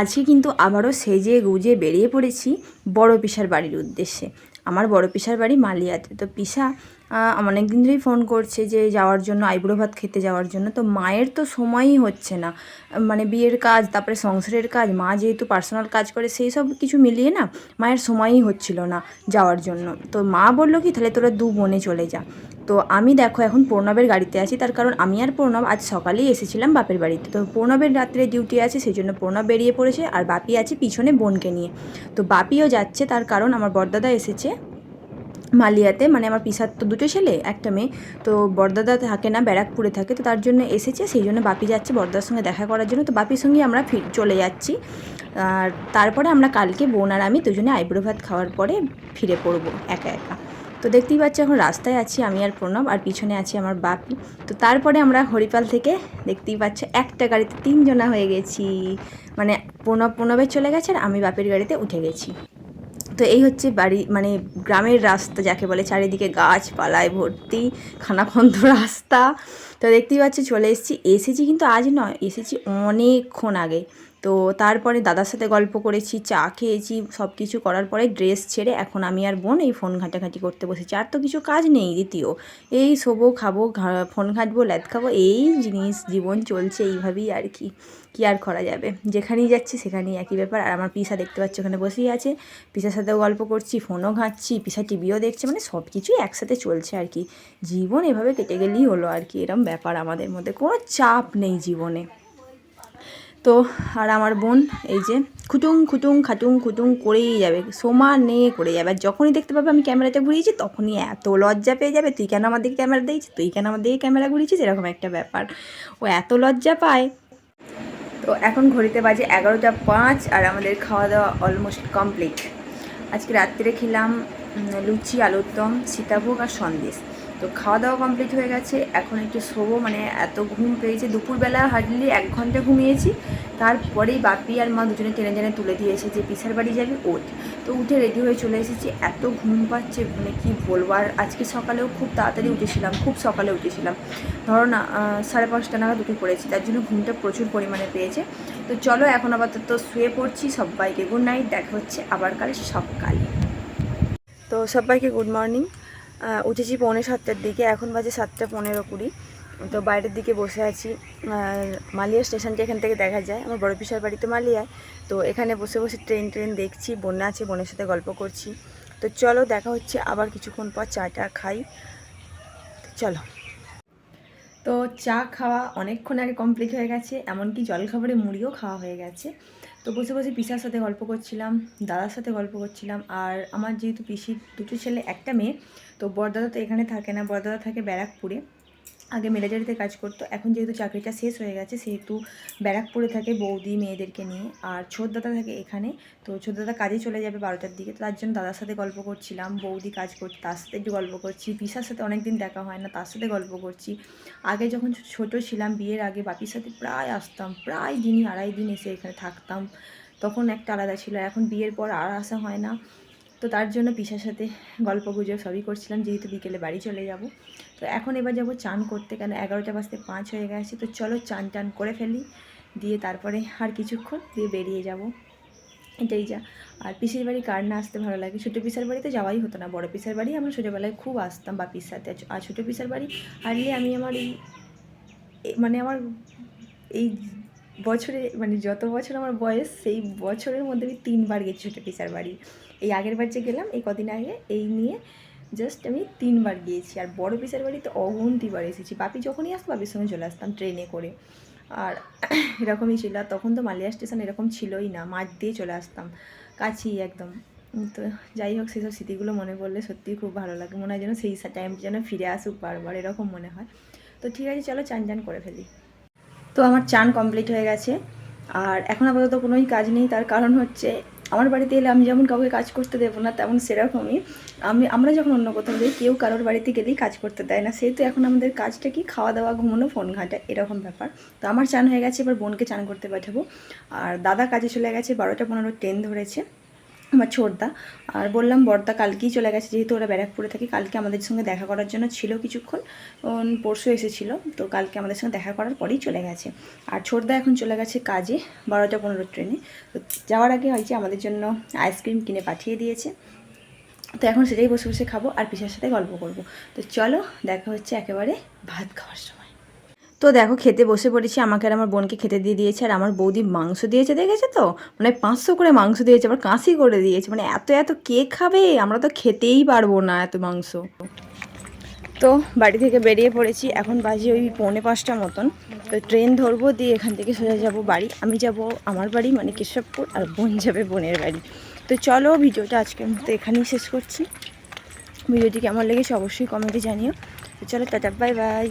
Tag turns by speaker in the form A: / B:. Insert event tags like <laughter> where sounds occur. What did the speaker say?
A: আজকে কিন্তু আবারও সেজে গুজে বেরিয়ে পড়েছি বড় পিসার বাড়ির উদ্দেশ্যে। আমার বড় পিসার বাড়ি মালিয়াতে। তো পিসা অনেক দিন ধরেই ফোন করছে যে যাওয়ার জন্য, আইবুড়ো ভাত খেতে যাওয়ার জন্য। তো মায়ের তো সময়ই হচ্ছে না। মানে বিয়ের কাজ, তারপরে সংসারের কাজ, মা যেহেতু পার্সোনাল কাজ করে, সেই সব কিছু মিলিয়ে না মায়ের সময়ই হচ্ছিল না যাওয়ার জন্য। তো মা বলল কি, তাহলে তোরা দু বোনে চলে যা। তো আমি দেখো এখন প্রণবের গাড়িতে আছি, তার কারণ আমি আর প্রণব আজ সকালেই এসেছিলাম বাপের বাড়িতে। তো প্রণবের রাত্রে ডিউটি আছে, সেই জন্য প্রণব বেরিয়ে পড়েছে আর বাপি আছে পিছনে বোনকে নিয়ে। তো বাপিও যাচ্ছে, তার কারণ আমার বরদাদা এসেছে মালিয়াতে মানে আমার পিসার তো দুটো ছেলে, একটা মেয়ে। তো বরদাদা থাকে না, ব্যারাকপুরে থাকে, তো তার জন্য এসেছে, সেই জন্য বাপি যাচ্ছে বরদার সঙ্গে দেখা করার জন্য। তো বাপির সঙ্গে আমরা ফির, চলে যাচ্ছি। আর তারপরে আমরা কালকে বোন আর আমি দুজনে আইব্রো ভাত খাওয়ার পরে ফিরে পড়ব, একা একা। তো দেখতেই পাচ্ছি, এখন রাস্তায় আছি আমি আর প্রণব, আর পিছনে আছি আমার বাপি। তো তারপরে আমরা হরিপাল থেকে দেখতেই পাচ্ছ, একটা গাড়িতে তিনজনা হয়ে গেছি। মানে প্রণব প্রণবের চলে গেছে আর আমি বাপের গাড়িতে উঠে গেছি। তো এই হচ্ছে বাড়ি মানে গ্রামের রাস্তা যাকে বলে, চারিদিকে গাছপালায় ভর্তি খানাখন্দ রাস্তা। তো দেখতেই পাচ্ছি, চলে এসেছি। এসেছি কিন্তু আজ নয়, এসেছি অনেকক্ষণ আগে। তো তারপরে দাদার সাথে গল্প করেছি, চা খেয়েছি সব কিছু করার পরে ড্রেস ছেড়ে এখন আমি আর বোন এই ফোন ঘাঁটাঘাঁটি করতে বসেছি। আর তো কিছু কাজ নেই দ্বিতীয়। এই শোবো, খাব ফোন ঘাঁটবো, ল্যাদ খাব, এই জিনিস জীবন চলছে এইভাবেই আর কি কি আর করা যাবে? যেখানেই যাচ্ছি সেখানেই একই ব্যাপার। আর আমার পিসা দেখতে পাচ্ছি ওখানে বসেই আছে। পিসার সাথেও গল্প করছি ফোনও ঘাঁটছি, পিসা টিভিও দেখছে মানে সব কিছুই একসাথে চলছে আর কি। জীবন এভাবে কেটে গেলেই হলো আর কি, এরম ব্যাপার আমাদের মধ্যে। কোনো চাপ নেই জীবনে। তো আর আমার বোন, এই যে খুটুং খুটুং খাটুং খুটুং করেই যাবে, সমানে করে যাবে। আর যখনই দেখতে পাবে আমি ক্যামেরাটা ঘুরিয়েছি, তখনই এত লজ্জা পেয়ে যাবে, তুই কেন আমার দিকে ক্যামেরা দিয়েছিস, তুই কেন আমার দিকে ক্যামেরা ঘুরিয়েছিস, এরকম একটা ব্যাপার। ও এত লজ্জা পায়। তো এখন ঘড়িতে বাজে এগারোটা পাঁচ আর আমাদের খাওয়া দাওয়া অলমোস্ট কমপ্লিট আজকে রাত্রে খেলাম লুচি আলুর দম সীতাভোগ আর সন্দেশ। তো খাওয়া দাওয়া কমপ্লিট হয়ে গেছে। এখন একটু শোবো মানে এত ঘুম পেয়েছে। দুপুরবেলা হার্ডলি এক ঘণ্টা ঘুমিয়েছি। তারপরেই বাপি আর মা দুজনে টেনে টেনে তুলে দিয়েছে যে, পিসার বাড়ি যাবি? ওঠ। তো উঠে রেডি হয়ে চলে এসেছি। এত ঘুম পাচ্ছে মানে কি বলব? আর আজকে সকালেও খুব তাড়াতাড়ি উঠেছিলাম, খুব সকালে উঠেছিলাম। ধরো না সাড়ে পাঁচটা নাগাদ উঠে পড়েছি, তার জন্য ঘুমটা প্রচুর পরিমাণে পেয়েছে। তো চলো এখন আপাতত শুয়ে পড়ছি। সবাইকে গুড নাইট দেখা হচ্ছে আবার কাল সকালে। তো সবাইকে গুড মর্নিং উঠেছি পৌনে সাতটার দিকে, এখন বাজে সাতটা পনেরো কুড়ি। তো বাইরের দিকে বসে আছি। মালিয়া স্টেশনটা এখান থেকে দেখা যায়। আমার বড় পিসার বাড়ি তো মালিয়ায় তো এখানে বসে বসে ট্রেন ট্রেন দেখছি, বন্যা আছে, বোনের সাথে গল্প করছি। তো চলো দেখা হচ্ছে আবার কিছুক্ষণ পর চাটা খাই। চলো। তো চা খাওয়া অনেকক্ষণ আগে কমপ্লিট হয়ে গেছে, এমনকি জলখাবারে মুড়িও খাওয়া হয়ে গেছে। তো বসে বসে পিসার সাথে গল্প করছিলাম, দাদার সাথে গল্প করছিলাম আর আমার যেহেতু পিসির দুটো ছেলে, একটা মেয়ে, তো বরদাদা তো এখানে থাকে না বরদাদা থাকে ব্যারাকপুরে। আগে মিলিটারিতে কাজ করতো, এখন যেহেতু চাকরিটা শেষ হয়ে গেছে, সেহেতু ব্যারাকপুরে থাকে বৌদি মেয়েদেরকে নিয়ে, আর ছোট দাদা থাকে এখানে, তো ছোট দাদা কাজে চলে যাবে বারোটার দিকে তার জন্য দাদার সাথে গল্প করছিলাম, বৌদি কাজ করছে, তার সাথে একটু গল্প করছি, পিসার সাথে অনেক দিন দেখা হয় না, তার সাথে গল্প করছি। আগে যখন ছোট ছিলাম, বিয়ের আগে বাপির সাথে প্রায় আসতাম, প্রায় দিনই, আড়াই দিন এসে এখানে থাকতাম, তখন একটা আলাদা ছিল, এখন বিয়ের পর আর আসা হয় না। তো তার জন্য পিসার সাথে গল্প গুজব সবই করছিলাম, যেহেতু বিকেলে বাড়ি চলে যাব। তো এখন এবার যাব চান করতে, কেন এগারোটা বাজতে পাঁচ হয়ে গেছে। তো চলো চান টান করে ফেলি, দিয়ে তারপরে আর কিছুক্ষণ দিয়ে বেরিয়ে যাব। এটাই যা। আর পিসির বাড়ি কার না আসতে ভালো লাগে? ছোটো পিসার বাড়িতে যাওয়াই হতো না। বড় পিসার বাড়ি আমরা ছোটোবেলায় খুব আসতাম বাপির সাথে আর ছোটো পিসার বাড়ি হারলে আমি আমার এই মানে আমার এই বছরে মানে যত বছর আমার বয়স, সেই বছরের মধ্যে আমি তিনবার গেছি ছোটো পিসার বাড়ি। এই আগের বার যে গেলাম, এই কদিন আগে এই নিয়ে জাস্ট আমি তিনবার গিয়েছি। আর বড় পিসার বাড়িতে অগুন্তিবার এসেছি। বাপি যখনই আসতো, বাপির সঙ্গে চলে আসতাম ট্রেনে করে। আর <clears throat> এরকমই ছিল। আর তখন তো মালিয়া স্টেশন এরকম ছিলই না, মাঠ দিয়ে চলে আসতাম। কাছেই একদম। তো যাই হোক, সেসব স্মৃতিগুলো মনে পড়লে সত্যিই খুব ভালো লাগে। মনে হয় যেন সেই টাইম যেন ফিরে আসুক বারবার, এরকম মনে হয়। তো ঠিক আছে, চলো চান চান করে ফেলি। তো আমার চান কমপ্লিট হয়ে গেছে। আর এখন আপাতত কোনোই কাজ নেই। তার কারণ হচ্ছে আমার বাড়িতে এলে আমি যেমন কাউকে কাজ করতে দেবো না, তেমন সেরকমই আমি, আমরা যখন অন্য কোথাও যাই, কেউ কারোর বাড়িতে গেলেই কাজ করতে দেয় না। সেহেতু এখন আমাদের কাজটা কি খাওয়া দাওয়া ঘুমানো, ফোন ঘাঁটা, এরকম ব্যাপার। তো আমার চান হয়ে গেছে, এবার বোনকে চান করতে পাঠাবো। আর দাদা কাজে চলে গেছে, বারোটা পনেরো ট্রেন ধরেছে। আমার ছোটদা। আর বললাম, বড়দা কালকেই চলে গেছে, যেহেতু ওরা ব্যারাকপুরে থাকে, কালকে আমাদের সঙ্গে দেখা করার জন্য ছিল কিছুক্ষণ। পরশু এসেছিল, তো কালকে আমাদের সঙ্গে দেখা করার পরেই চলে গেছে। আর ছোটদা এখন চলে গেছে কাজে, বারোটা পনেরো ট্রেনে। তো যাওয়ার আগে হয়েছে আমাদের জন্য আইসক্রিম কিনে পাঠিয়ে দিয়েছে। তো এখন সেটাই বসে বসে খাব, আর পিসার সাথে গল্প করব। তো চলো, দেখা হচ্ছে একেবারে ভাত খাওয়ার সময়। তো দেখো খেতে বসে পড়েছি, আমাকে আর আমার বোনকে খেতে দিয়ে দিয়েছে, আর আমার বৌদি মাংস দিয়েছে, দেখেছে তো? মানে পাঁচশো করে মাংস দিয়েছে, আবার কাঁসি করে দিয়েছে মানে এত এত কে খাবে? আমরা তো খেতেই পারব না এত মাংস। তো বাড়ি থেকে বেরিয়ে পড়েছি, এখন বাজে ওই পৌনে পাঁচটা মতন। তো ট্রেন ধরবো, দিয়ে এখান থেকে সোজা যাব বাড়ি। আমি যাব আমার বাড়ি মানে কেশবপুর, আর বোন যাবে বোনের বাড়ি। তো চলো ভিডিওটা আজকের মতো এখানেই শেষ করছি। ভিডিওটি কেমন লেগেছে অবশ্যই কমেন্টে জানিও। তো চলো টাটা, বাই বাই।